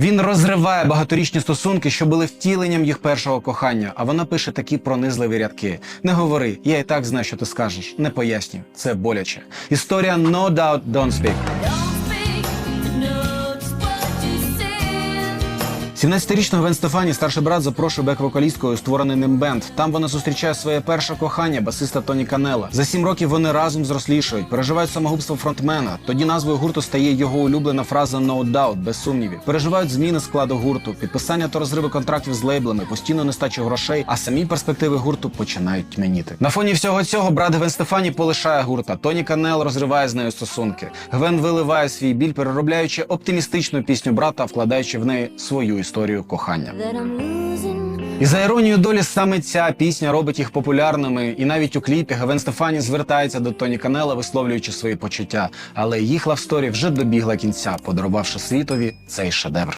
Він розриває багаторічні стосунки, що були втіленням їх першого кохання. А вона пише такі пронизливі рядки: Не говори, я і так знаю, що ти скажеш. Не пояснюй, це боляче. Історія No Doubt Don't Speak. 17-річного Гвен Стефані старший брат запрошує бек-вокалісткою створений ним бенд. Там вона зустрічає своє перше кохання, басиста Тоні Канела. За сім років вони разом зрослішують, переживають самогубство фронтмена. Тоді назвою гурту стає його улюблена фраза «No doubt», без сумнівів. Переживають зміни складу гурту, підписання та розриви контрактів з лейблами, постійну нестачу грошей, а самі перспективи гурту починають тьмяніти. На фоні всього цього брат Гвен Стефані полишає гурта. Тоні Канел розриває з нею стосунки. Гвен виливає свій біль, переробляючи оптимістичну пісню брата, вкладаючи в неї свою історію кохання. I'm losing. І за іронією долі саме ця пісня робить їх популярними, і навіть у кліпі Гвен Стефані звертається до Тоні Канела, висловлюючи свої почуття. Але їх лавсторі вже добігла кінця, подарувавши світові цей шедевр.